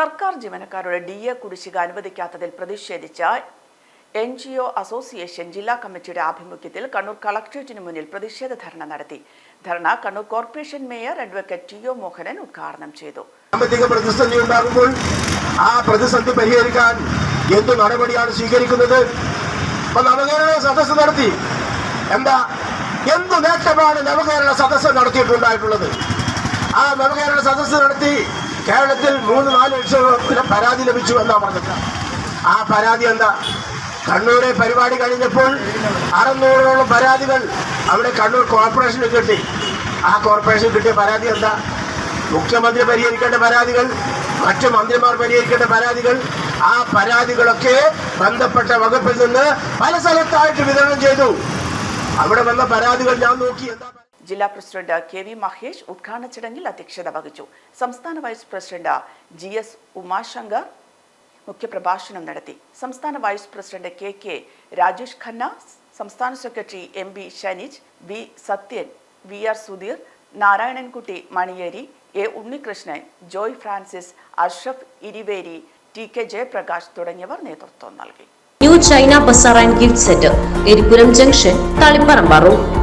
സർക്കാർ ജീവനക്കാരുടെ D A കുടിശ്ശിക അനുവദിക്കാത്തതിൽ പ്രതിഷേധിച്ച എൻ ജി ഒ അസോസിയേഷൻ ജില്ലാ കമ്മിറ്റിയുടെ ആഭിമുഖ്യത്തിൽ കണ്ണൂർ കളക്ട്രേറ്റിന് മുന്നിൽ പ്രതിഷേധ ധർണ നടത്തി. Dharna Kannur corporation mayor advocate T O Mohanan ഉദ്ഘാടനം ചെയ്തു. സാമ്പത്തിക പ്രതിസന്ധി ഉണ്ടാകുമ്പോൾ ആ പ്രതിസന്ധി പരിഹരിക്കാൻ എന്തു നടപടിയാണ് സ്വീകരിക്കുന്നത്? നവകേരള സദസ്സ് നടത്തി. എന്താ? എന്തു നേട്ടമാണ് നവകേരള സദസ്സ് നടത്തിയിട്ടുണ്ടായിട്ടുള്ളത്? ആ നവകേരള സദസ്സ് നടത്തി കേരളത്തിൽ മൂന്ന് നാല് ലക്ഷത്തിന് പരാതി ലഭിച്ചു എന്നാ പറഞ്ഞത്. ആ പരാതി എന്താ? കണ്ണൂരെ പരിപാടി കഴിഞ്ഞപ്പോൾ അറുന്നൂറോളം പരാതികൾ അവിടെ കണ്ണൂർ കോർപ്പറേഷന് കിട്ടി. ആ കോർപ്പറേഷൻ കിട്ടിയ പരാതി എന്താ? മുഖ്യമന്ത്രി പരിഹരിക്കേണ്ട പരാതികൾ മറ്റു മന്ത്രിമാർ പരിഹരിക്കേണ്ട പരാതികൾ ആ പരാതികളൊക്കെ ബന്ധപ്പെട്ട വകുപ്പിൽ നിന്ന് പല സ്ഥലത്തായിട്ട് വിതരണം ചെയ്തു. അവിടെ വന്ന പരാതികൾ ഞാൻ നോക്കി. എന്താ ജില്ലാ പ്രസിഡന്റ് കെ വി മഹേഷ് ഉദ്ഘാടന ചടങ്ങിൽ അധ്യക്ഷത വഹിച്ചു. സംസ്ഥാന vice president G S Umashankar മുഖ്യപ്രഭാഷണം നടത്തി. സംസ്ഥാന vice president K K Rajesh Khanna സംസ്ഥാന secretary M B Shanij V Sathyan V R Sudheer Narayanankutty Maniyeri A Unnikrishnan Joy Francis Ashraf Iriveri T K Jayaprakash തുടങ്ങിയവർ നേതൃത്വം നൽകി. New China bazaar and gift centre Eripuram junction Taliparamba road